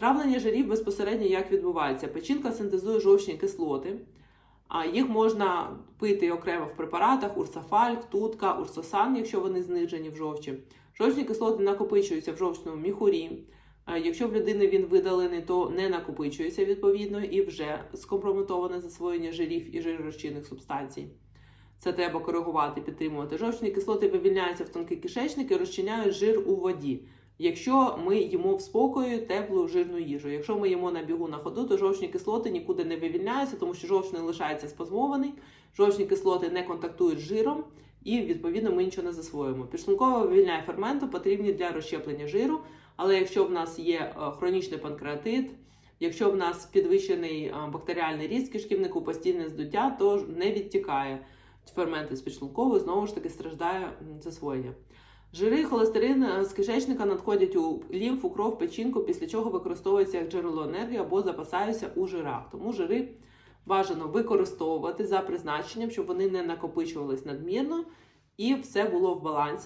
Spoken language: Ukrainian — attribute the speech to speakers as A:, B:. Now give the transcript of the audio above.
A: Травлення жирів безпосередньо як відбувається? Печінка синтезує жовчні кислоти, їх можна пити окремо в препаратах урсафальк, тутка, урсосан, якщо вони знижені в жовчі. Жовчні кислоти накопичуються в жовчному міхурі. Якщо в людини він видалений, то не накопичується відповідно і вже скомпрометоване засвоєння жирів і жиророзчинних субстанцій. Це треба коригувати, підтримувати. Жовчні кислоти вивільняються в тонкий кишечник і розчиняють жир у воді. Якщо ми їмо в спокою теплу жирну їжу. Якщо ми їмо на бігу на ходу, то жовчні кислоти нікуди не вивільняються, тому що жовчний лишається спазмований, жовчні кислоти не контактують з жиром, і відповідно ми нічого не засвоїмо. Підшлунково вивільняє ферменти, потрібні для розщеплення жиру. Але якщо в нас є е, хронічний панкреатит, якщо в нас підвищений е, бактеріальний ріст кишківнику, постійне здуття, то не відтікає ферменти з підшлункової, знову ж таки страждає засвоєння. Жири, холестерин е, з кишечника надходять у лімфу, кров, печінку, після чого використовуються як джерело енергії або запасаються у жирах. Тому жири бажано використовувати за призначенням, щоб вони не накопичувались надмірно і все було в балансі.